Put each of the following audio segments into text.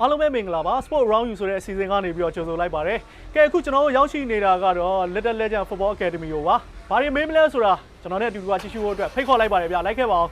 အားလုံးပဲမင်္ဂလာပါ Sport Round You ဆိုတဲ့အစီအစဉ်ကနေပြီးတော့ကြိုဆိုလိုက်ပါတယ်။ကဲအခုကျွန်တော်တို့ရောက်ရှိနေတာကတော့ Little Legend Football Academy ကိုပါ။ဘာတွေမေးမလဲဆိုတာကျွန်တော်နဲ့အတူတူကကြည့်ရှုဖို့အတွက်ဖိတ်ခေါ်လိုက်ပါတယ်ဗျာ။လိုက်ခဲ့ပါဦး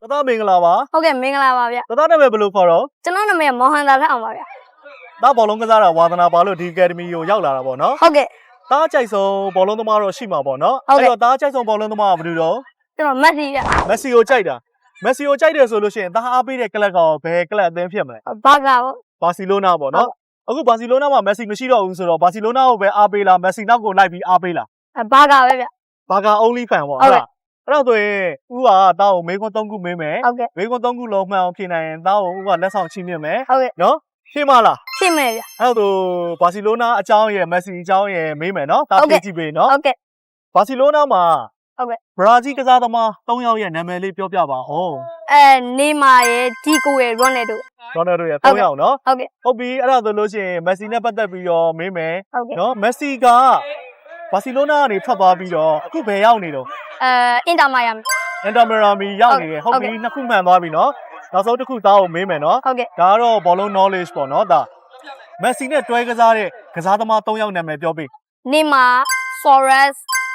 ။တသားမင်္ဂလာပါဟုတ်ကဲ့မင်္ဂလာပါဗျ။တသားနာမည်ဘယ်လိုခေါ်တော့ကျွန်တော်နာမည်မော်ဟန်သာထအောင်ပါဗျ။သားဘောလုံးကစားတာဝါသနာပါလို့ဒီ Academy ကိုရောက်လာတာပေါ့နော်ဟုတ်ကဲ့။သားကြိုက်ဆုံးဘောလုံးသမားတော့ရှိမှာပေါ့နော်ဟုတ်ကဲ့ တော့သားကြိုက်ဆုံးဘောလုံးသမားကဘယ်လိုတော့ကျွန်တော်မက်ဆီဗျမက်ဆီကိုကြိုက်တာ။ မက်ဆီကိုကြိုက်တယ်ဆိုလို့ရှိရင်သားအားပေးတဲ့ကလပ်ကောင်ဘယ်ကလပ်အသင်းဖြစ်မလဲဘာကာပေါ့ဘာစီလိုနာပေါ့နော်အခုဘာစီလိုနာမှာမက်ဆီမရှိတော့ဘူးဆိုတော့ဘာစီလိုနာကိုပဲအားပေးလားမက်ဆီနောက်ကိုလိုက်ပြီးအားပေးလားအဲဘာကာပဲဗျဘာကာ only fan ပေါ့ဟုတ်ဟုတ်ကဲ့လားအဲ့တော့ဆိုရင်ဥကတောင်းကိုမေးခွန်း၃ခုမေးမယ်ဟုတ်ကဲ့မေးခွန်း၃ခုလုံးမှန်အောင်ဖြေနိုင်ရင်တောင်းကိုဥကလက်ဆောင်ချီးမြှင့်မယ်ဟုတ်ကဲ့နော်ရှင်းမလားရှင်းမယ်ဗျအဲ့တော့ဘာစီလိုနာအကြောင်းရယ်မက်ဆီအကြောင်းရယ်မေးမယ်နော်တောင်းဟုတ်ဖြေကဲ့ကြည့်ပေးနော်ဟုတ်ကဲ့ဘာစီလိုနာမှာ ဟုတ်ကဲ့ဘရာဇီးကစားသမား၃ယောက်ရဲ့နာမည်လေးပြောပြပါဦးအဲနေမာရဲ့ဒီကိုရဲ့ရွန်နယ်တို့ရော်နယ်တို့ရဲ့ဟုတ်၃ကဲ့ယောက်နော်ဟုတ်ကဲ့ဟုတ်ပြီအဲ့ဒါဆိုလို့ရှိရင်မက်ဆီနဲ့ပတ်သက်ပြီးတော့မေးမယ်ဟုတ်ကဲ့နော်မက်ဆီကဘာစီလိုနာကနေထွက်သွားပြီးတော့အခုဘယ်ရောက်နေတော့အဲအင်တာမိုင်ယာမီအင်တာမီရာမီရောက်နေတယ်ဟုဟုတ်တ်ကဲ့ပြီနှစ်ခုမှန်သွားပြီနော်နောက်ဆုံးတစ်ခုသားကိုမေးမယ်နော်ဟုတ်ကဲ့ဒါကတော့ဘောလုံး knowledge ပေါ့နော်ဒါမက်ဆီနဲ့တွဲကစားတဲ့ကစားသမား၃ယောက်နာမည်ပြောပေးနေမာဆော်ရက်စ်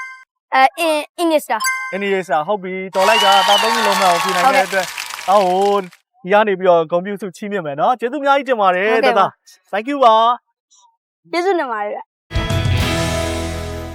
အဲအင်အင်နစ်တာအင်နီယေစာဟုတ်ပြီတော်လိုက်တာဒါသုံးခုလုံးမှန်အောင်ပြင်နိုင်တဲ့အတွက်အော်ဟိုဒီကနေပြီးတော့ဂုဏ်ပြုစုချီးမြှင့်မယ်နော်ကျေးဇူးအများကြီးတင်ပါတယ်ဟုတ်ကဲ့တပါ သား thank you ပါ ကျေးဇူးတင်ပါတယ်ဗျ